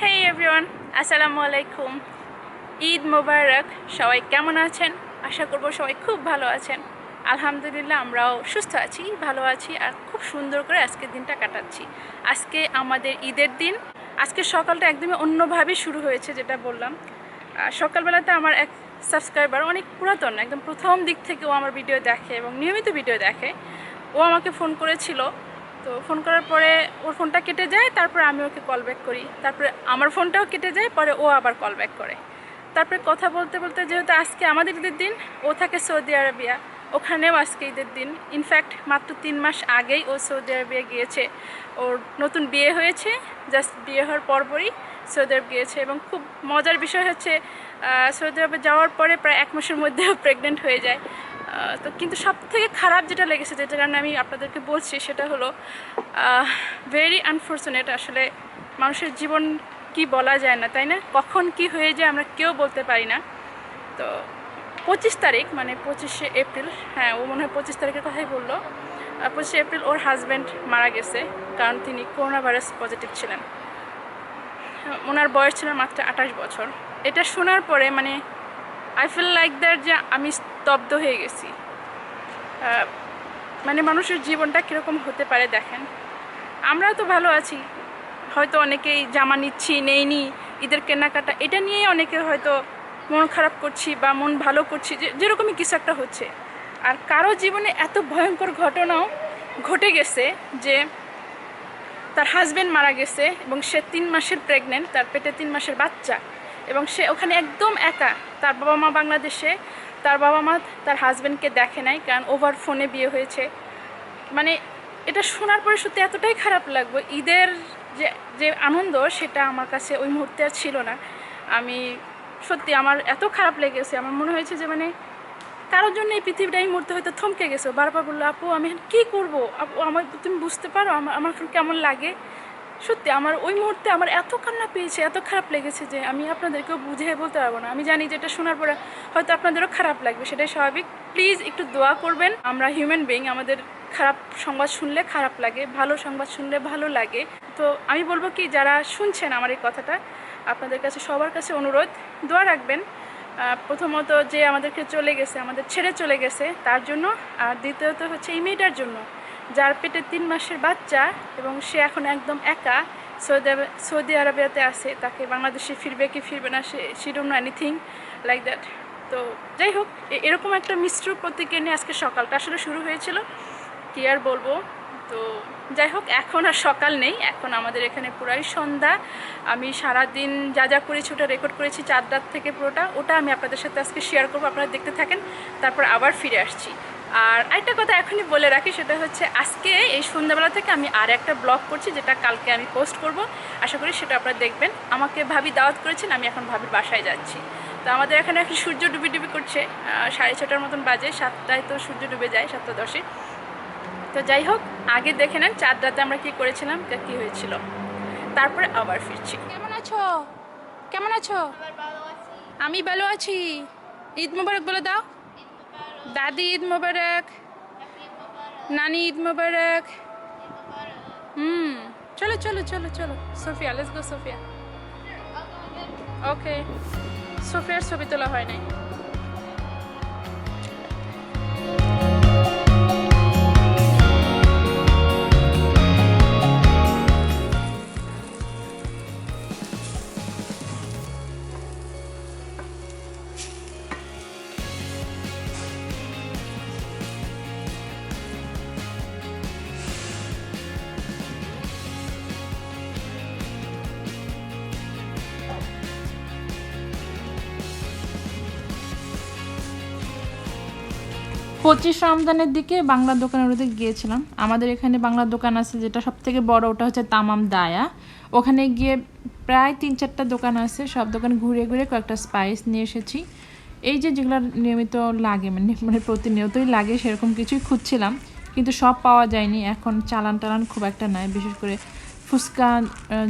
হেই everyone আসসালামু আলাইকুম ঈদ মোবারক সবাই কেমন আছেন? আশা করব সবাই খুব ভালো আছেন। আলহামদুলিল্লাহ, আমরাও সুস্থ আছি, ভালো আছি, আর খুব সুন্দর করে আজকের দিনটা কাটাচ্ছি। আজকে আমাদের ঈদের দিন। আজকে সকালটা একদমই অন্যভাবে শুরু হয়েছে, যেটা বললাম। সকালবেলাতে আমার এক সাবস্ক্রাইবার, অনেক পুরাতন, একদম প্রথম দিক থেকে ও আমার ভিডিও দেখে এবং নিয়মিত ভিডিও দেখে, ও আমাকে ফোন করেছিল তো ফোন করার পরে ওর ফোনটা কেটে যায়, তারপরে আমি ওকে কল ব্যাক করি। তারপরে আমার ফোনটাও কেটে যায়, পরে ও আবার কল ব্যাক করে। তারপরে কথা বলতে বলতে যেহেতু আজকে আমাদের ঈদের দিন, ও থাকে সৌদি আরবিয়া। ওখানেও আজকে ঈদের দিন। ইনফ্যাক্ট মাত্র তিন মাস আগেই ও সৌদি আরবিয়া গিয়েছে। ওর নতুন বিয়ে হয়েছে জাস্ট বিয়ে হওয়ার পরপরই সৌদি আরব গিয়েছে এবং খুব মজার বিষয় হচ্ছে সৌদি আরবে যাওয়ার পরে প্রায় এক মাসের মধ্যেও প্রেগনেন্ট হয়ে যায়। তো কিন্তু সব থেকে খারাপ যেটা লেগেছে যেটা কারণে আমি আপনাদেরকে বলছি, সেটা হলো ভেরি আনফর্চুনেট আসলে মানুষের জীবন কি বলা যায় না, তাই না? কখন কি হয়ে যায় আমরা কেউ বলতে পারি না। তো পঁচিশ তারিখ মানে পঁচিশে এপ্রিল হ্যাঁ ও মনে হয় পঁচিশ তারিখের কথাই বলল। পঁচিশে এপ্রিল ওর হাজব্যান্ড মারা গেছে, কারণ তিনি করোনা ভাইরাস পজিটিভ ছিলেন ওনার বয়স ছিল মাত্র আঠাশ বছর। এটা শোনার পরে মানে আই ফিল লাইক দ্যাট যে আমি স্তব্ধ হয়ে গেছি। মানে মানুষের জীবনটা কীরকম হতে পারে দেখেন। আমরা তো ভালো আছি। হয়তো অনেকেই জামা নিচ্ছি, নেইনি, ঈদের কেনাকাটা, এটা নিয়েই অনেকে হয়তো মন খারাপ করছি বা মন ভালো করছি, যে যেরকমই কিছু একটা হচ্ছে। আর কারও জীবনে এত ভয়ঙ্কর ঘটনাও ঘটে গেছে যে তার হাজবেন্ড মারা গেছে এবং সে তিন মাসের প্রেগনেন্ট তার পেটে তিন মাসের বাচ্চা। এবং সে ওখানে একদম একা। তার বাবা মা বাংলাদেশে, তার বাবা মা তার হাজবেন্ডকে দেখে নাই, কারণ ওভার ফোনে বিয়ে হয়েছে। মানে এটা শোনার পরে সত্যি এতটাই খারাপ লাগবে। ঈদের যে যে আনন্দ, সেটা আমার কাছে ওই মুহূর্তে আর ছিল না। আমি সত্যি আমার এত খারাপ লেগেছে, আমার মনে হয়েছে যে মানে কারোর জন্য এই পৃথিবীটা এই মুহূর্তে হয়তো থমকে গেছে। বারবার বলল, আপু, আমি কী করব? আপু, আমার তুমি বুঝতে পারো, আমার আমার কেমন লাগে? সত্যি আমার ওই মুহূর্তে আমার এত কান্না পেয়েছে, এত খারাপ লেগেছে যে আমি আপনাদেরকেও বুঝিয়ে বলতে পারব না। আমি জানি যে এটা শোনার পরে হয়তো আপনাদেরও খারাপ লাগবে, সেটাই স্বাভাবিক। প্লিজ একটু দোয়া করবেন। আমরা হিউম্যান বিং আমাদের খারাপ সংবাদ শুনলে খারাপ লাগে, ভালো সংবাদ শুনলে ভালো লাগে। তো আমি বলব কি, যারা শুনছেন আমার এই কথাটা, আপনাদের কাছে, সবার কাছে অনুরোধ, দোয়া রাখবেন। প্রথমত যে আমাদেরকে চলে গেছে, আমাদের ছেড়ে চলে গেছে, তার জন্য। আর দ্বিতীয়ত হচ্ছে এই মেয়েটার জন্য। যার পেটে তিন মাসের বাচ্চা এবং সে এখন একদম একা, সৌদি সৌদি আরবিয়াতে আছে, তাকে বাংলাদেশে ফিরবে কি ফিরবে না, সে she don't know anything like that তো যাই হোক এরকম একটা মিশ্র প্রতিক্রিয়া নিয়ে আজকে সকালটা আসলে শুরু হয়েছিল। কি আর বলব? তো যাই হোক, এখন আর সকাল নেই, এখন আমাদের এখানে পুরাই সন্ধ্যা। আমি সারা দিন যা যা করেছি, ওটা রেকর্ড করেছি চার রাত থেকে পুরোটা। ওটা আমি আপনাদের সাথে আজকে শেয়ার করব, আপনারা দেখতে থাকেন, তারপর আবার ফিরে আসছি। আর আরেকটা কথা এখনই বলে রাখি সেটা হচ্ছে আজকে এই সন্ধ্যাবেলা থেকে আমি আর একটা ব্লগ করছি যেটা কালকে আমি পোস্ট করব। আশা করি সেটা আপনারা দেখবেন। আমাকে ভাবি দাওয়াত করেছেন আমি এখন ভাবির বাসায় যাচ্ছি। তো আমাদের এখানে এখন সূর্য ডুবি ডুবি করছে সাড়ে ছটার মতন বাজে সাতটায় তো সূর্য ডুবে যায় সাতটা দশে তো যাই হোক আগে দেখে নেন চার রাতে আমরা কি করেছিলাম কি হয়েছিল। তারপরে আবার ফিরছি। কেমন আছো? কেমন আছো। আমি ভালো আছি। ঈদ মোবারক বলে দাও। দাদি ঈদ মোবারক নানি ঈদ মোবারক হুম চলো চলো চলো চলো Sophia let's go Sophia okay সোফিয়ার ছবি তোলা হয় নাই। পঁচিশ রমজানের দিকে বাংলা দোকানের ওদিকে গিয়েছিলাম। আমাদের এখানে বাংলা দোকান আছে যেটা সব থেকে বড়, ওটা হচ্ছে তামাম দায়া। ওখানে গিয়ে প্রায় তিন চারটা দোকান আছে, সব দোকান ঘুরে ঘুরে কয়েকটা স্পাইস নিয়ে এসেছি। এই যে যেগুলো নিয়মিত লাগে মানে মানে প্রতিনিয়তই লাগে, সেরকম কিছুই খুঁজছিলাম, কিন্তু সব পাওয়া যায়নি। এখন চালান টালান খুব একটা নাই, বিশেষ করে ফুচকা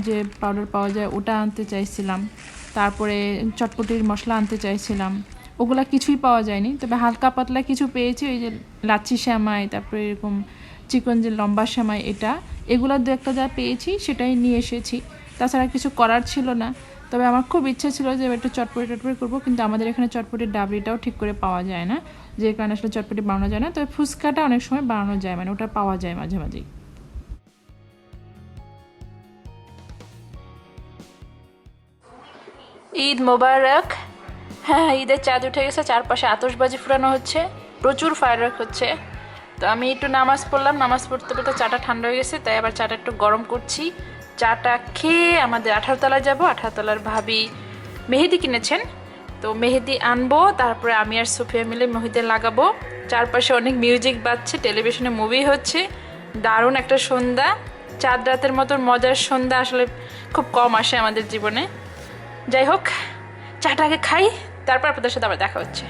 যে পাউডার পাওয়া যায়, ওটা আনতে চাইছিলাম। তারপরে চটপটির মশলা আনতে চাইছিলাম। ওগুলা কিছুই পাওয়া যায়নি। তবে হালকা পাতলা কিছু পেয়েছি, ওই যে লাচ্ছি শ্যামাই, তারপরে এরকম চিকন যে লম্বা শ্যামাই এটা, এগুলো দু একটা যা পেয়েছি সেটাই নিয়ে এসেছি। তাছাড়া কিছু করার ছিল না। তবে আমার খুব ইচ্ছে ছিল যে একটু চটপটি টটপটি করব, কিন্তু আমাদের এখানে চটপটির ডাবলিটাও ঠিক করে পাওয়া যায় না। যে কারণে আসলে চটপটি বানানো যায় না। তবে ফুচকাটা অনেক সময় বানানো যায় মানে ওটা পাওয়া যায় মাঝে মাঝেই। ঈদ মোবারক। হ্যাঁ ঈদের চাঁদ উঠে গেছে, চারপাশে আতশবাজি ফুরানো হচ্ছে, প্রচুর ফায়ারওয়ার্ক হচ্ছে। তো আমি একটু নামাজ পড়লাম, নামাজ পড়তে পড়তে চাটা ঠান্ডা হয়ে গেছে, তাই আবার চাটা একটু গরম করছি। চাটা খেয়ে আমাদের আঠারো তলায় যাব আঠারো তলার ভাবি মেহেদি কিনেছেন। তো মেহেদি আনব, তারপরে আমি আর সুফিয়া মিলে মেহেদি লাগাবো। চারপাশে অনেক মিউজিক বাজছে টেলিভিশনে মুভি হচ্ছে। দারুণ একটা সন্ধ্যা, চাঁদ রাতের মতন মজার সন্ধ্যা আসলে খুব কম আসে আমাদের জীবনে। যাই হোক, চাটা আগে খাই। তারপর আপনাদের সাথে আবার দেখা হচ্ছে।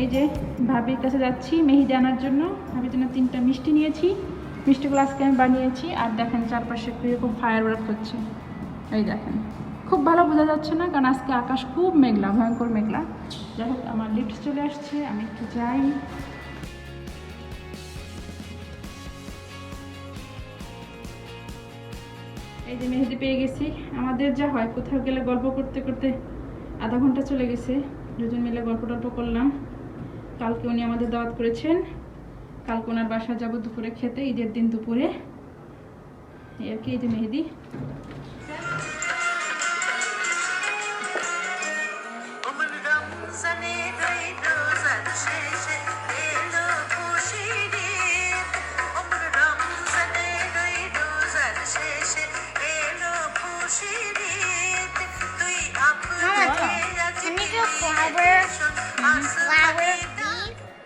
এই যে ভাবির কাছে যাচ্ছি মেহেদি আনার জন্য। ভাবির জন্য তিনটা মিষ্টি নিয়েছি। মিষ্টি গ্লাসকে আমি বানিয়েছি। আর দেখেন চারপাশে কীরকম ফায়ার ওয়ার্ক হচ্ছে। এই দেখেন। খুব ভালো বোঝা যাচ্ছে না, কারণ আজকে আকাশ খুব মেঘলা, ভয়ঙ্কর মেঘলা। যাই হোক, আমার লিফট চলে আসছে, আমি একটু যাই। এই যে মেহেদি পেয়ে গেছি। আমাদের যা হয়, কোথাও গেলে গল্প করতে করতে আধা ঘণ্টা চলে গেছে। দুজন মিলে গল্প টল্প করলাম। কালকে উনি আমাদের দাওয়াত করেছেন। কালকে ওনার বাসায় যাব দুপুরে খেতে, ঈদের দিন দুপুরে। আর কি, এই যে মেহেদি।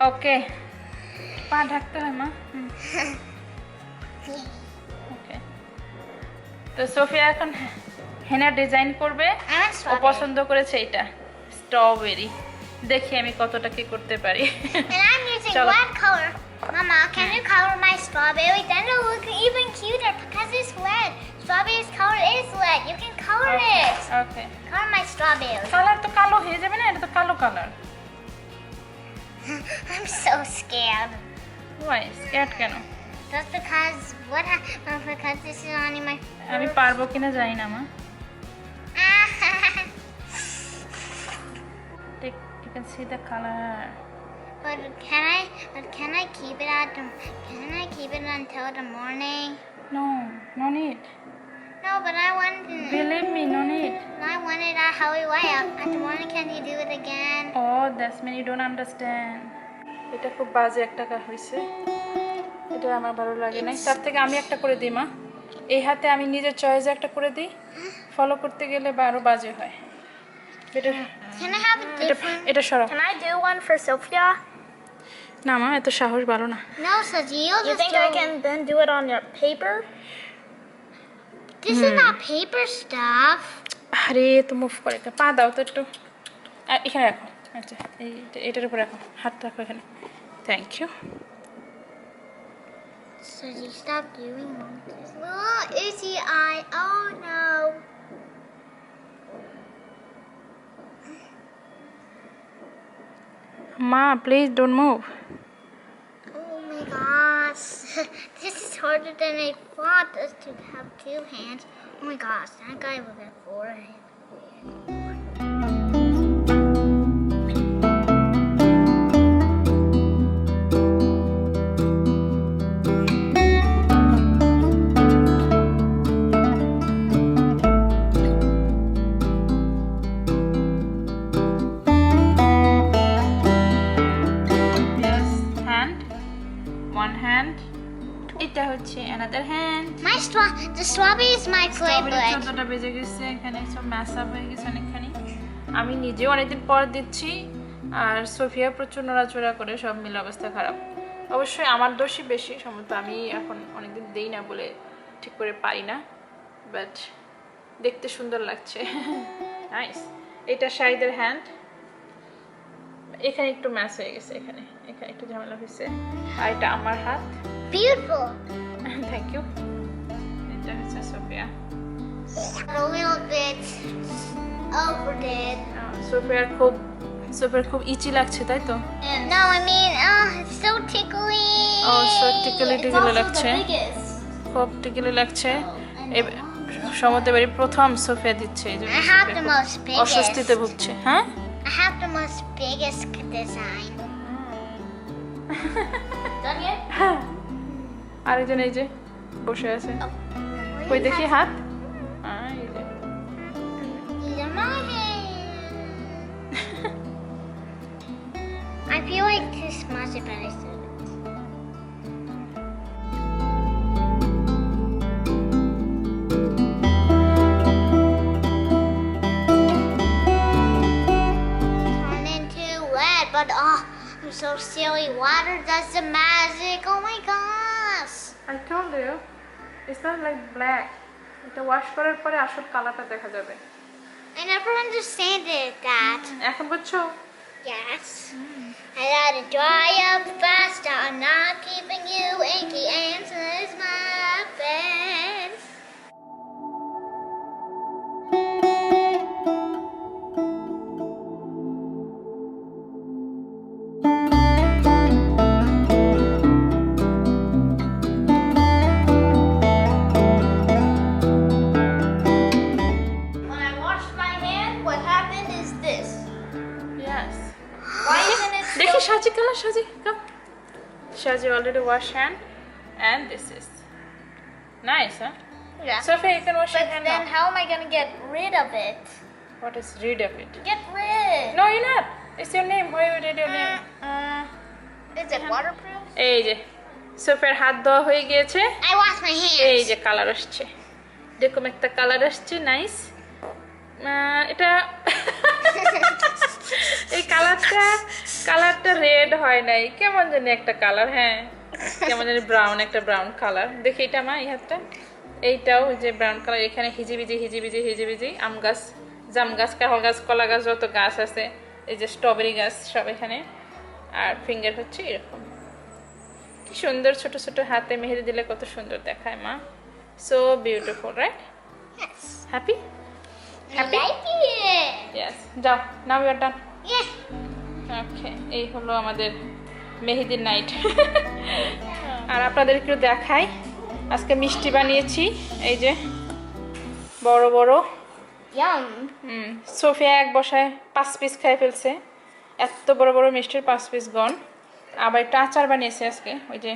ওকে পা ঢাকতে হয় মা ওকে তো সোফিয়া এখন হেনা ডিজাইন করবে ও পছন্দ করেছে এটা স্ট্রবেরি দেখি আমি কতটা কি করতে পারি color. Mama, can you color my strawberry? Then it'll look even cuter because it's red. Strawberry's color is red. You can color okay. it. Okay Color my strawberry. Colour তো কালো হয়ে যাবে না এটা তো কালো colour I'm so scared. Why scared কেন Just because what happened because this is only my আমি পারবো কিনা জানি না মা ঠিক you can see the color But can I but can I keep it at the, can I keep it until the morning? no no need No, but I want believe me no need I want it at Howie Way. At the morning can you do it again? Oh, that's mean you don't understand. এটা খুব বাজে একটা কা হয়েছে এটা আমার ভালো লাগে না তার থেকে আমি একটা করে দিই মা এই হাতে আমি নিজের চয়েসে একটা করে দিই ফলো করতে গেলে বা আরও বাজে হয় এটা Can I have a এটা সরাও Can I do one for Sophia? না মা এত সাহস ভালো না No, Saji, you'll You think I can then do it on your paper? This is not paper stuff. আরে তো মুভ করে তো পা দাও তো একটু আর এখানে রাখো আচ্ছা এই এটার উপরে রাখো হাত রাখো এখানে thank you Saji, stop doing this. Oh, itchy eye. Oh no. মা please don't move Oh my gosh. this is harder than I thought us to have two hands. Oh my gosh, that guy with four strawberry is my strawberry favorite. চোদ্দটা বেজে গেছে এখানে সব mash up হয়ে গেছে অনেকখানি। আমি নিজেও অনেকদিন পর দিচ্ছি আর সোফিয়া প্রচুর নড়াচড়া করে সব মিলে অবস্থা খারাপ। অবশ্যই আমার দোষই বেশি সম্ভবত আমি এখন অনেকদিন দেই না বলে ঠিক করে পারি না বাট দেখতে সুন্দর লাগছে। নাইস এটা শাহিদের হ্যান্ড এখানে একটু ম্যাচ হয়ে গেছে এখানে এখানে একটু ঝামেলা হয়েছে। আর এটা আমার হাত. থ্যাংক ইউ এটা হচ্ছে Sophia A little bit overdid. সোফিয়ার খুব সোফিয়ার খুব ইচি লাগছে তাই তো No, I mean, oh, it's so so টিকলি টিকলি লাগছে biggest. খুব টিকলি লাগছে সমতে বাড়ি প্রথম সোফিয়া দিচ্ছে অস্বস্তিতে ভুগছে হ্যাঁ I have the most biggest. design. আরেকজন এই যে বসে আছে। Wait, does she have? I feel like this much better. but oh, I'm so silly. Water does the magic. Oh my gosh. I told you. it's not like black. এটা wash করার পরে আসল কালারটা দেখা যাবে I never understood it that. এখন বুঝছো Yes. I gotta dry up fast. I'm not keeping you inky answers, my Wash hand and this is nice huh Yeah. Sophia you can wash but your hand then now how am I gonna get rid of it? what is read of it Get rid. no you're not it's your name why you read your name Uh, is it waterproof? এই যে সোফিয়ার হাত ধোয়া হয়ে গিয়েছে I wash my hands. এই যে colour আসছে এরকম একটা কালার আসছে নাইস এটা এই কালারটা কালারটা রেড হয় নাই কেমন জানি একটা কালার হ্যাঁ কেমন জানি ব্রাউন একটা ব্রাউন কালার দেখি এটা মা এই হাতটা। এইটাও যে ব্রাউন কালার এখানে হিজিবিজি হিজিবিজি হিজিবিজি আম গাছ জাম গাছ কাঁঠাল গাছ কলা গাছ যত গাছ আছে এই যে স্ট্রবেরি গাছ সব এখানে। আর ফিঙ্গার হচ্ছে এরকম। কি সুন্দর ছোট ছোট হাতে মেহেদি দিলে কত সুন্দর দেখায় মা। So beautiful right. Happy it. Yes যাও নাও ইউ আর ডান ওকে এই হলো আমাদের মেহেদির নাইট। আর আপনাদের একটু দেখাই। আজকে মিষ্টি বানিয়েছি। এই যে বড় বড়। সোফিয়া এক বসায় পাঁচ পিস খাই ফেলছে। এত বড় বড় মিষ্টির পাঁচ পিস গন আবার একটা আচার বানিয়েছে আজকে। ওই যে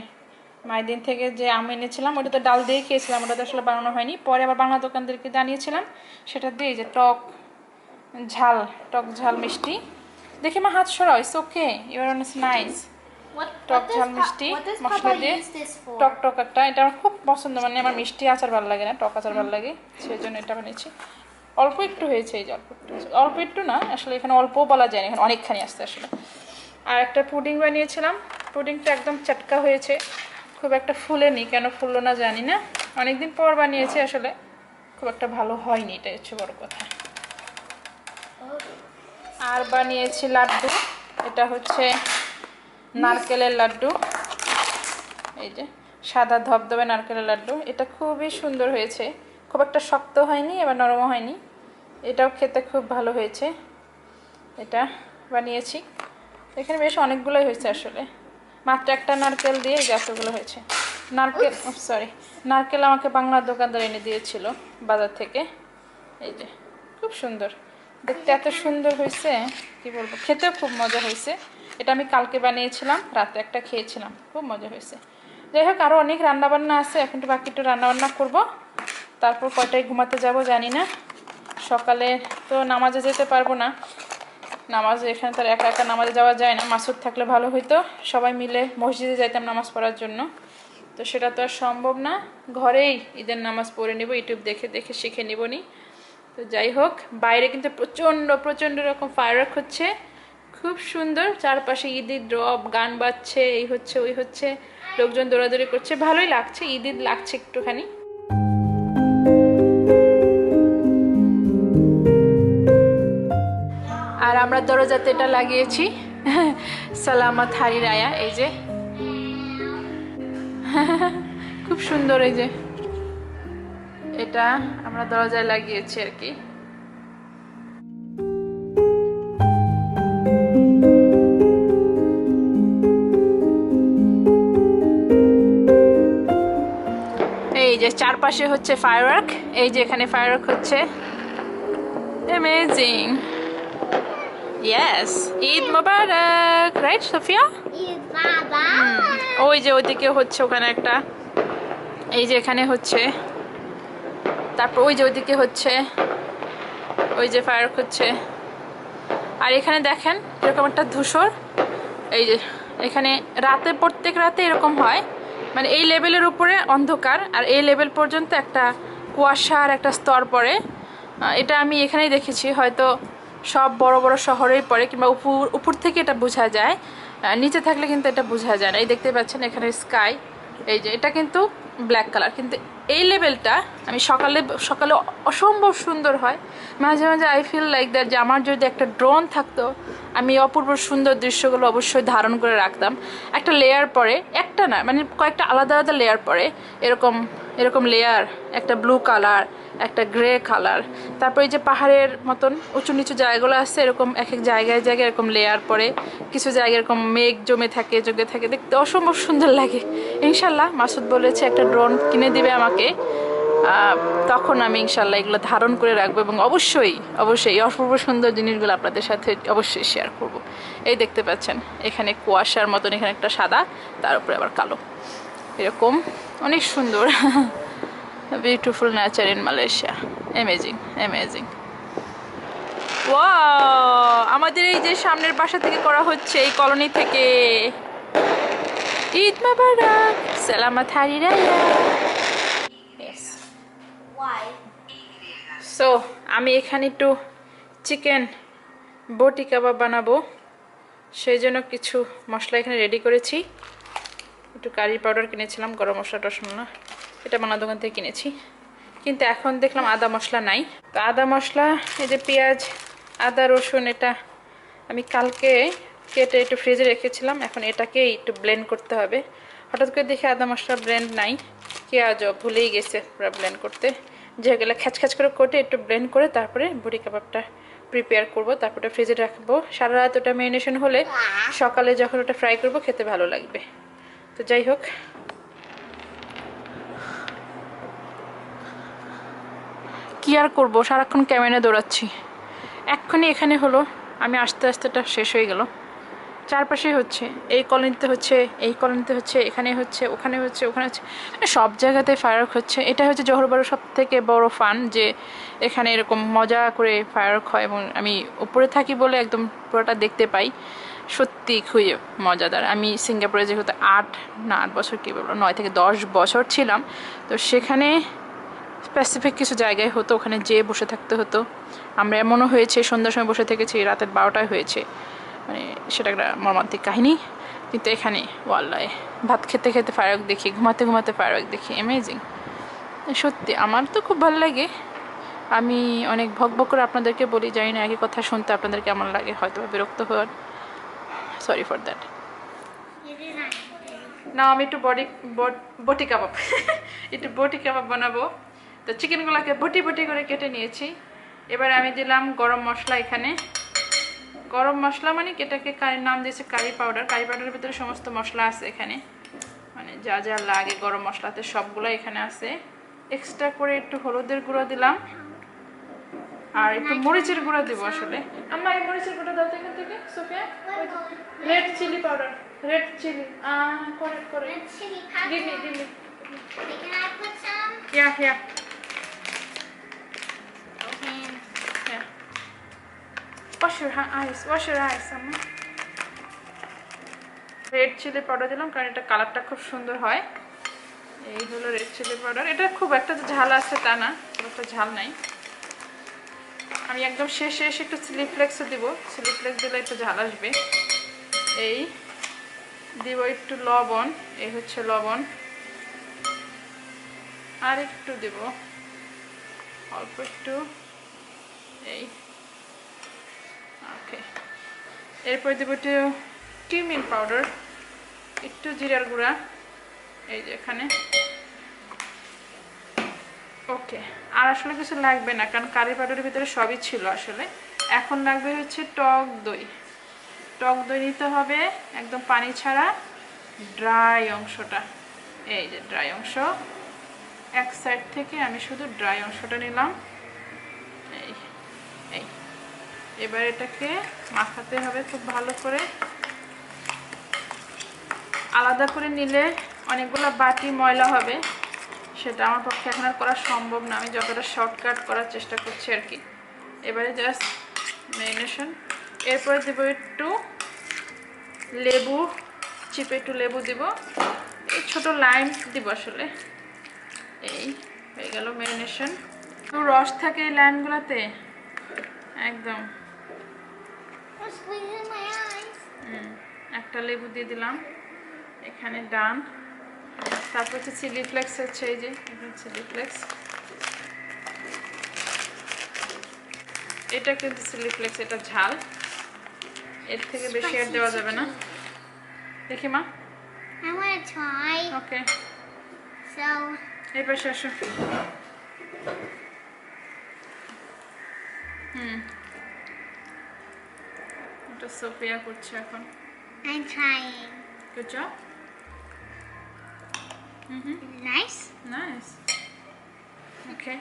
মায়ের দিন থেকে যে আম এনেছিলাম ওটা তো ডাল দিয়ে খেয়েছিলাম ওটা তো আসলে বানানো হয়নি। পরে আবার বাংলা দোকানদেরকে জানিয়েছিলাম সেটা দিয়ে যে টক ঝাল টক ঝাল মিষ্টি। দেখি মা হাত সরাও it's okay your own is nice টক ঝাল মিষ্টি মশলা দিয়ে? টক টক একটা এটা আমার খুব পছন্দ মানে আমার মিষ্টি আচার ভালো লাগে না টক আচার ভালো লাগে সেই জন্য এটা বানিয়েছি। অল্প একটু হয়েছে এই যে অল্প একটু অল্প একটু না আসলে এখানে অল্প বলা যায় না এখানে অনেকখানি আসতে আসলে। আর একটা পুডিং বানিয়েছিলাম পুডিংটা একদম চাটকা হয়েছে খুব একটা ফুলেনি কেন ফুললো না জানি না। অনেকদিন পর বানিয়েছি আসলে খুব একটা ভালো হয়নি এটা হচ্ছে বড় কথা। আর বানিয়েছি লাড্ডু এটা হচ্ছে নারকেলের লাড্ডু। এই যে সাদা ধবধবে নারকেলের লাড্ডু। এটা খুবই সুন্দর হয়েছে। খুব একটা শক্ত হয়নি এবার নরমও হয়নি। এটাও খেতে খুব ভালো হয়েছে। এটা বানিয়েছি। এখানে বেশ অনেকগুলোই হয়েছে আসলে। মাত্র একটা নারকেল দিয়ে এতগুলো হয়েছে। নারকেল সরি নারকেল আমাকে বাংলার দোকানদার এনে দিয়েছিল বাজার থেকে। এই যে খুব সুন্দর। দেখতে এত সুন্দর হয়েছে কি বলব খেতেও খুব মজা হয়েছে। এটা আমি কালকে বানিয়েছিলাম, রাতে একটা খেয়েছিলাম, খুব মজা হয়েছে। যাই হোক আরও অনেক রান্নাবান্না আছে, এখন একটু বাকি একটু রান্নাবান্না করব। তারপর কয়টায় ঘুমাতে যাব জানি না। সকালে তো নামাজে যেতে পারব না। নামাজে এখানে তার একা একা নামাজে যাওয়া যায় না, মাসুদ থাকলে ভালো হইতো। সবাই মিলে মসজিদে যাইতাম নামাজ পড়ার জন্য। তো সেটা তো আর সম্ভব না। ঘরেই ঈদের নামাজ পড়ে নেব, ইউটিউব দেখে দেখে শিখে নিব নি তো যাই হোক, বাইরে কিন্তু প্রচণ্ড প্রচণ্ড রকম ফায়ারওয়ার্ক হচ্ছে। খুব সুন্দর। চারপাশে ঈদের ড্রপ, গান বাজছে, এই হচ্ছে, ওই হচ্ছে, লোকজন দৌড়াদৌড়ি করছে। ভালোই লাগছে ঈদ লাগছে একটুখানি। আর আমরা দরজাতে এটা লাগিয়েছি। সালামাত হারি রায়া এই যে। খুব সুন্দর এই যে। এটা আমরা দরজায় লাগিয়েছি আর কি। চারপাশে হচ্ছে ফায়ারওয়ার্ক এই যে এখানে ফায়ারওয়ার্ক হচ্ছে। Amazing yes Eid Mubarak right Sophia. ওই যে ওইদিকে হচ্ছে ওখানে একটা এই যে এখানে হচ্ছে। তারপর ওই যে ওইদিকে হচ্ছে ওই যে ফায়ারওয়ার্ক হচ্ছে। আর এখানে দেখেন এরকম একটা ধূসর এই যে এখানে রাতে প্রত্যেক রাতে এরকম হয়। মানে এই লেভেলের উপরে অন্ধকার আর এই লেভেল পর্যন্ত একটা কুয়াশার একটা স্তর পড়ে। এটা আমি এখানেই দেখেছি, হয়তো সব বড় বড় শহরেই পড়ে কিংবা উপর উপর থেকে এটা বোঝা যায়। নিচে থাকলে কিন্তু এটা বোঝা যায় না। এই দেখতে পাচ্ছেন এখানে স্কাই, এই যে এটা কিন্তু ব্ল্যাক কালার কিন্তু এই লেভেলটা আমি সকালে সকালে অসম্ভব সুন্দর হয়। মাঝে মাঝে আই ফিল লাইক দ্যাট যে আমার যদি একটা ড্রোন থাকতো, আমি অপূর্ব সুন্দর দৃশ্যগুলো অবশ্যই ধারণ করে রাখতাম। একটা লেয়ার পরে, একটা না মানে কয়েকটা আলাদা আলাদা লেয়ার পরে, এরকম এরকম লেয়ার একটা ব্লু কালার একটা গ্রে কালার তারপরে এই যে পাহাড়ের মতন উঁচু নিচু জায়গাগুলো আছে, এরকম এক এক জায়গায় জায়গায় এরকম লেয়ার পরে কিছু জায়গায় এরকম মেঘ জমে থাকে জমে থাকে। দেখতে অসম্ভব সুন্দর লাগে। ইনশাল্লাহ মাসুদ বলেছে একটা ড্রোন কিনে দিবে আমাকে। তখন আমি ইনশাল্লাহ এগুলো ধারণ করে রাখব এবং অবশ্যই অবশ্যই অপূর্ব সুন্দর জিনিসগুলো আপনাদের সাথে অবশ্যই শেয়ার করব। এই দেখতে পাচ্ছেন, এখানে কুয়াশার মতন এখানে একটা সাদা, তার উপরে আবার কালো। এরকম অনেক সুন্দর। Beautiful nature in Malaysia amazing amazing ও আমাদের এই যে সামনের বাসা থেকে করা হচ্ছে এই কলোনি থেকে। ঈদ মাবারক সালামাত হারি রায়া Yes. Why? সো আমি এখানে একটু চিকেন বটি কাবাব বানাবো। সেই জন্য কিছু মশলা এখানে রেডি করেছি। একটু কারি পাউডার কিনেছিলাম গরম মশলা টসলা এটা মানা দোকান থেকে কিনেছি। কিন্তু এখন দেখলাম আদা মশলা নাই। তো আদা মশলা, এই যে পেঁয়াজ, আদা, রসুন, এটা আমি কালকে কেটে একটু ফ্রিজে রেখেছিলাম। এখন এটাকেই একটু ব্লেন্ড করতে হবে। হঠাৎ করে দেখি আদা মশলা ব্লেন্ড নাই। আজ ভুলেই গেছে পুরো ব্লেন্ড করতে। যেগুলো খ্যাচ খ্যাচ করে কোটে একটু ব্লেন্ড করে তারপরে বুড়ি কাবাবটা প্রিপেয়ার করব, তারপরে ফ্রিজে রাখব। সারা রাত ওটা ম্যারিনেশন হলে সকালে যখন ওটা ফ্রাই করব, খেতে ভালো লাগবে। তো যাই হোক কি আর করব? সারাক্ষণ ক্যামেরা দৌড়াচ্ছি। এক্ষুনি এখানে হলো। আমি আস্তে আস্তে এটা শেষ হয়ে গেল। চারপাশেই হচ্ছে। এই কলোনিতে হচ্ছে, এই কলোনিতে হচ্ছে, এখানে হচ্ছে, ওখানে হচ্ছে ওখানে হচ্ছে। মানে সব জায়গাতে ফায়ারওয়ার্ক হচ্ছে। এটা হচ্ছে জহরবারুর সব থেকে বড় ফান যে এখানে এরকম মজা করে ফায়ারওয়ার্ক হয় এবং আমি উপরে থাকি বলে একদম পুরোটা দেখতে পাই। সত্যি খুবই মজাদার। আমি সিঙ্গাপুরে যেহেতু আট না আট বছর কী বলব, নয় থেকে দশ বছর ছিলাম। তো সেখানে স্পেসিফিক কিছু জায়গায় হতো ওখানে যেয়ে বসে থাকতে হতো। আমরা এমনও হয়েছে সন্ধ্যার সময় বসে থেকেছি রাতের বারোটায় হয়েছে। মানে সেটা একটা মর্মান্তিক কাহিনী। কিন্তু এখানে ওয়াল্লায় ভাত খেতে খেতে ফায়ারক দেখি ঘুমাতে ঘুমাতে ফায়ারক দেখি। অ্যামেজিং সত্যি আমার তো খুব ভালো লাগে। আমি অনেক ভক ভক করে আপনাদেরকে বলি জানি না একই কথা শুনতে আপনাদের কেমন লাগে হয়তো বিরক্ত হওয়ার। Sorry for that. না আমি একটু বডি বটি কাবাব একটু বটি কাবাব বানাবো। তো চিকেনগুলোকে বটি বটি করে কেটে নিয়েছি। এবার আমি দিলাম গরম মশলা এখানে। গরম মশলা মানে কি? এটাকে কারির নাম দিয়েছে কারি পাউডার কারি পাউডারের ভিতরে সমস্ত মশলা আছে এখানে। মানে যা যা লাগে গরম মশলাতে সবগুলো এখানে আছে। এক্সট্রা করে একটু হলুদের গুঁড়ো দিলাম। আর একটু মরিচের গুঁড়ো দেবো আসলে। আমার এই মরিচের গুঁড়ো দাও এখান থেকে Sophia. Red chilli powder red chilli করে করে। Pepper. give Wash your eyes, wash your eyes, Amma. Red chilli powder দিলাম কারণ এটা কালারটা খুব সুন্দর হয়। এই হলো রেড চিলি পাউডার এটা খুব একটা ঝাল আছে তা না খুব একটা ঝাল নাই। আমি একদম শেষে এসে একটু চিলি ফ্লেক্সও দিব। চিলি ফ্লেক্স দিলে একটু ঝাল আসবে। এই দিব একটু লবণ এই হচ্ছে লবণ। আর একটু দেব অল্প একটু। এই ওকে এরপর দেবো একটু কিউমিন পাউডার একটু জিরার গুঁড়া, এই যে এখানে। ওকে আর আসলে কিছু লাগবে না, কারণ কারি পাউডারের ভিতরে সবই ছিল আসলে। এখন লাগবে হচ্ছে টক দই। টক দই নিতে হবে একদম পানি ছাড়া ড্রাই অংশটা। এই যে ড্রাই অংশ। এক সাইড থেকে আমি শুধু ড্রাই অংশটা নিলাম এই এই এবার এটাকে মাখাতে হবে খুব ভালো করে। আলাদা করে নিলে অনেকগুলো বাটি ময়লা হবে, সেটা আমার পক্ষে এখন আর করা সম্ভব না। আমি যতটা শর্টকাট করার চেষ্টা করছি আর কি। এবারে জাস্ট ম্যারিনেশন এরপরে দেবো একটু লেবু, চিপে একটু লেবু দিব। এই ছোটো লাইম দিব আসলে। এই হয়ে গেল ম্যারিনেশন রস থাকে এই লাইনগুলোতে একদম I'm squeezing my eyes. হুম, একটা লেবু দিয়ে দিলাম। এখানে ডান। তারপর হচ্ছে চিলি ফ্লেক্স হচ্ছে এই যে চিলি ফ্লেক্স। এটা কিন্তু চিলি ফ্লেক্স এটা ঝাল। এর থেকে বেশি আর দেওয়া যাবে না। দেখি মা। I want to okay. So, এই পাশে আসো হুম। সোফিয়া করছে এখন। I'm trying. Good job Nice. Nice okay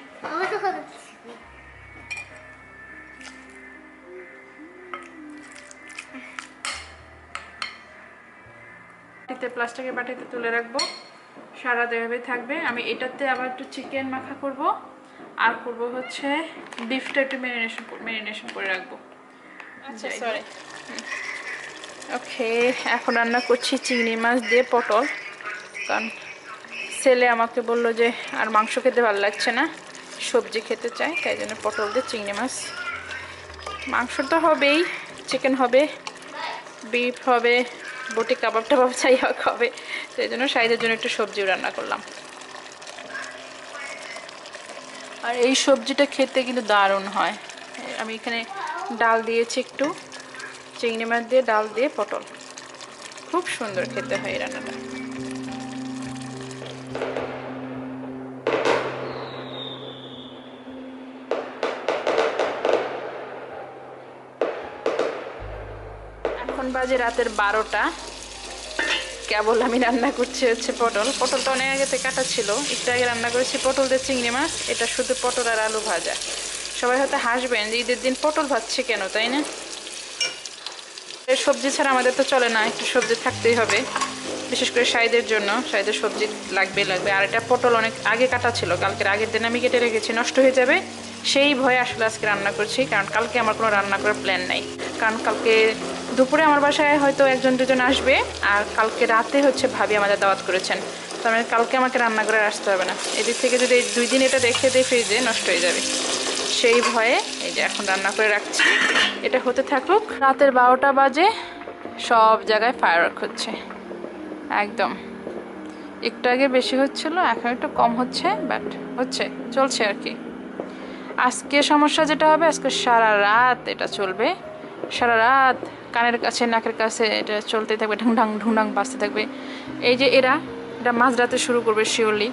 বাটিতে প্লাস্টিকের বাটিতে তুলে রাখব। সারা দেবে থাকবে। আমি এটাতে আবার একটু চিকেন মাখা করব। আর করব হচ্ছে বিফটা একটু ম্যারিনেশন ম্যারিনেশন করে রাখব। আচ্ছা সরি ওকে এখন রান্না করছি চিংড়ি মাছ দিয়ে পটল। কারণ ছেলে আমাকে বলল যে, আর মাংস খেতে ভালো লাগছে না, সবজি খেতে চাই, তাই জন্য পটল দিয়ে চিংড়ি মাছ। মাংস তো হবেই চিকেন হবে বিফ হবে, বটি কাবাব টাবাব চাই হোক হবে সেই জন্য সাইজের জন্য একটু সবজিও রান্না করলাম। আর এই সবজিটা খেতে কিন্তু দারুণ হয়। আমি এখানে ডাল দিয়েছি একটু। চিংড়ি মাছ দিয়ে, ডাল দিয়ে, পটল। খুব সুন্দর খেতে হয় এই রান্নাটা। এখন বাজে রাতের বারোটা। কেবল আমি রান্না করছি হচ্ছে পটল। পটলটা অনেক আগে থেকে কাটা ছিল। একটু আগে রান্না করেছি পটল দিয়ে চিংড়ি মাছ। এটা শুধু পটল আর আলু ভাজা। সবাই হয়তো হাসবেন যে ঈদের দিন পটল ভাজছে কেন, তাই না? সবজি ছাড়া আমাদের তো চলে না, একটু সবজি থাকতেই হবে। বিশেষ করে সাইদের জন্য সাইদের সবজি লাগবে লাগবে। আর এটা পটল অনেক আগে কাটা ছিল, কালকের আগের দিন আমি কেটে রেখেছি, নষ্ট হয়ে যাবে। সেই ভয়ে আসলে আজকে রান্না করছি, কারণ কালকে আমার কোনো রান্না করার প্ল্যান নাই। কারণ কালকে দুপুরে আমার বাসায় হয়তো একজন, দুজন আসবে, আর কালকে রাতে হচ্ছে ভাবি আমাদের দাওয়াত করেছেন। তো আমি কালকে আমাকে রান্না করে আসতে হবে না। এদিক থেকে যদি দুই দিন এটা রেখে দিই ফ্রিজে নষ্ট হয়ে যাবে, সেই ভয়ে এখন রান্না করে রাখছি। এটা হতে থাকুক। রাতের বারোটা বাজে, সব জায়গায় ফায়ার হচ্ছে। একদম। একটু আগে বেশি হচ্ছিল, এখন একটু কম হচ্ছে বাট হচ্ছে, চলছে আর কি। আজকে সমস্যা যেটা হবে, আজকে সারা রাত এটা চলবে। সারা রাত কানের কাছে, নাকের কাছে এটা চলতে থাকবে ঢুংঢাং ঢুংঢাং বাজতে থাকবে। এই যে এরা, এটা মাঝরাতে শুরু করবে শিওরলি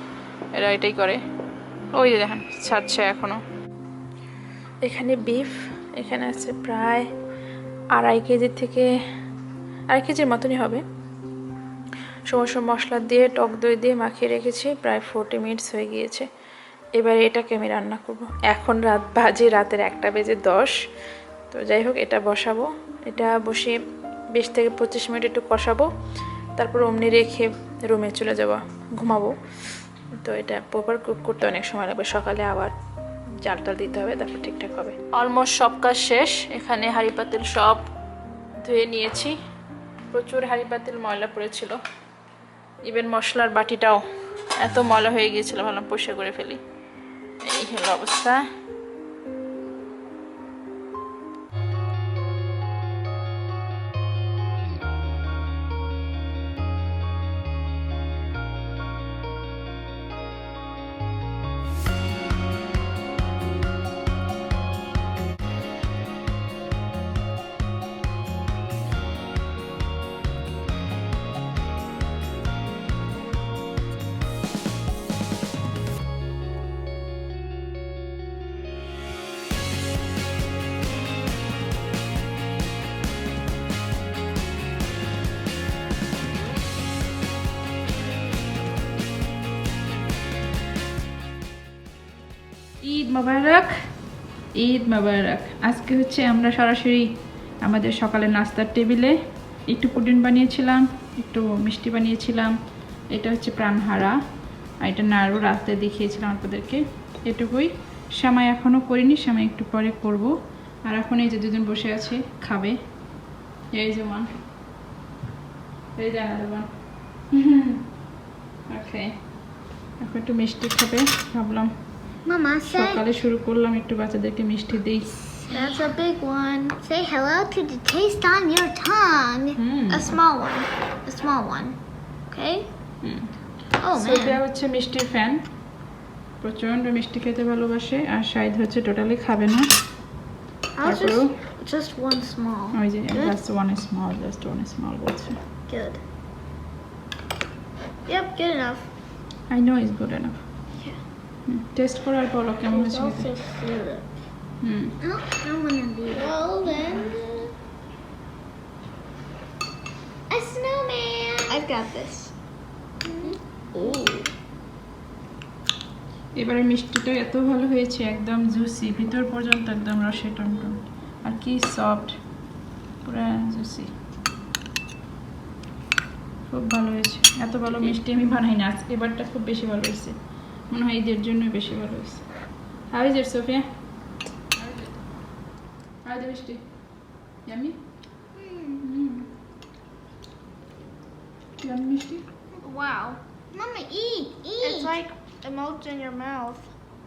এরা এটাই করে। ওই যে দেখেন, ছাড়ছে এখনও এখানে বিফ এখানে আছে প্রায় আড়াই কেজি থেকে আড়াই কেজির মতনই হবে। সমস্ত মশলা দিয়ে, টক দই দিয়ে মাখিয়ে রেখেছি, প্রায় ফোরটি মিনিটস হয়ে গিয়েছে। এবার এটাকে আমি রান্না করব। এখন রাত বাজে রাতের একটা বেজে দশ। তো যাই হোক, এটা বসাবো। এটা বসিয়ে বিশ থেকে পঁচিশ মিনিট একটু কষাবো। তারপর অমনি রেখে রুমে চলে যাব, ঘুমাবো। তো এটা প্রপার কুক করতে অনেক সময় লাগবে। সকালে আবার জাল টাল দিতে হবে, তারপর ঠিকঠাক হবে। অলমোস্ট সব কাজ শেষ। এখানে হাড়ি পাতিল সব ধুয়ে নিয়েছি। প্রচুর হাঁড়ি পাতিল ময়লা পড়েছিল। ইভেন মশলার বাটিটাও এত ময়লা হয়ে গিয়েছিল, ভাবলাম পরিষ্কার করে ফেলি। এই হলো অবস্থা। মোবারক, ঈদ মোবারক। আজকে হচ্ছে আমরা সরাসরি আমাদের সকালে নাস্তার টেবিলে একটু পুডিং বানিয়েছিলাম, একটু মিষ্টি বানিয়েছিলাম। এটা হচ্ছে প্রাণহারা। আর এটা নাড়ু রাস্তায় দেখিয়েছিলাম আপনাদেরকে। এটুকুই। সময় এখনও করিনি, সময় একটু পরে করব। আর এখন এই যে দুজন বসে আছে, খাবে। এই যে ওয়ান। এই যে one. ওকে এখন একটু মিষ্টি খাবে, ভাবলাম Mama, say সকালে শুরু করলাম একটু বাচ্চাদেরকে মিষ্টি দিই That's a big one. say hello to the taste on your tongue. Hmm A small one. A small one. Okay? Hmm Oh Sophia man. হচ্ছে মিষ্টির ফ্যান প্রচণ্ড মিষ্টি খেতে ভালোবাসে আর শাহিদ হচ্ছে টোটালি খাবে না I তারপরেও just just one small. ওই যে Good. Just one small just one small বলছে Good. Yep, good enough. I know is good enough taste করার পর কেমন হয়েছে? হুম। A snowman. I've got this. এবারে মিষ্টিটা এত ভালো হয়েছে একদম জুসি ভিতর পর্যন্ত একদম রসে টনটন। আর কি সফট পুরো জুসি খুব ভালো হয়েছে। এত ভালো মিষ্টি আমি বানাই না এবারটা খুব বেশি ভালো হয়েছে। মনে হয় ঈদের জন্যই বেশি ভালো হয়েছে how is it Sophia how the মিষ্টি ইয়ামি ইয়ামি মিষ্টি Wow. Mama, eat, eat. It's like it melts in your mouth.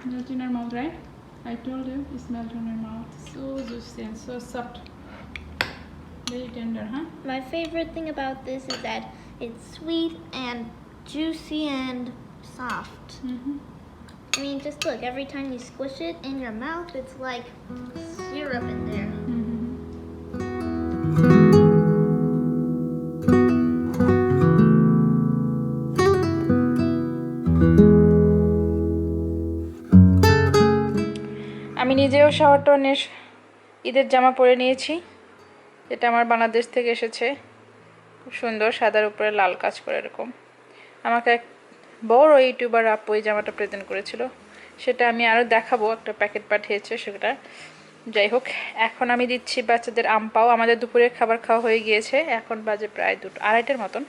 Melt in your mouth, right? I told you, it's melt in your mouth. So juicy and so soft. Very tender, huh? My favorite thing about this is that it's sweet and juicy and soft. Mm-hmm. I mean, just look, every time you squish it in your mouth, it's like syrup in there. Mm-hmm. আমি নিজেও shower টনের ঈদের জামা পরে নিয়েছি এটা আমার বাংলাদেশ থেকে এসেছে খুব সুন্দর সাদার উপরে লাল কাজ করে এরকম আমাকে বড় ইউটিউবার আপু এই জামাটা প্রেজেন্ট করেছিল। সেটা আমি আরও দেখাবো, একটা প্যাকেট পাঠিয়েছে সেটা। যাই হোক, এখন আমি দিচ্ছি বাচ্চাদের আম পাও। আমাদের দুপুরের খাবার খাওয়া হয়ে গিয়েছে। এখন বাজে প্রায় দুটো, আড়াইটার মতন।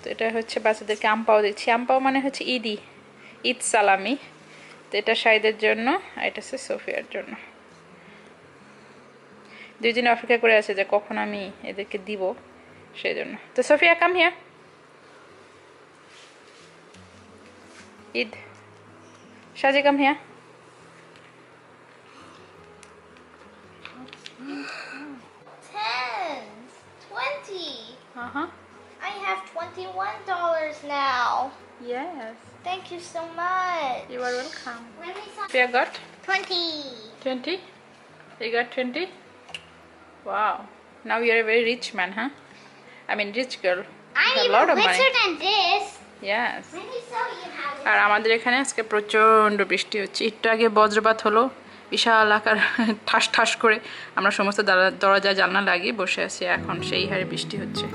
তো এটা হচ্ছে বাচ্চাদেরকে আম পাও দিচ্ছি। আম পাও মানে হচ্ছে ঈদি ঈদ সালামি। তো এটা সাইদের জন্য, আর এটা হচ্ছে সোফিয়ার জন্য। দুই দিন অপেক্ষা করে আছে যে কখন আমি এদেরকে দিব, সেই জন্য। তো Sophia come here Id. Shaji, come here. Ten. Twenty. Uh-huh. I have twenty-one dollars now. Yes. Thank you so much. You are welcome. Pia got? Twenty. Twenty? You got twenty? Wow. Now you're a very rich man, huh? I mean rich girl. I'm a lot of money. richer than this. Yes. আর আমাদের এখানে আজকে প্রচণ্ড বৃষ্টি হচ্ছে। একটু আগে বজ্রপাত হলো, বিশাল আকার, ঠাস ঠাস করে। আমরা সমস্ত দরজা জানলা লাগিয়ে বসে আছি, এখন সেই হারে বৃষ্টি হচ্ছে।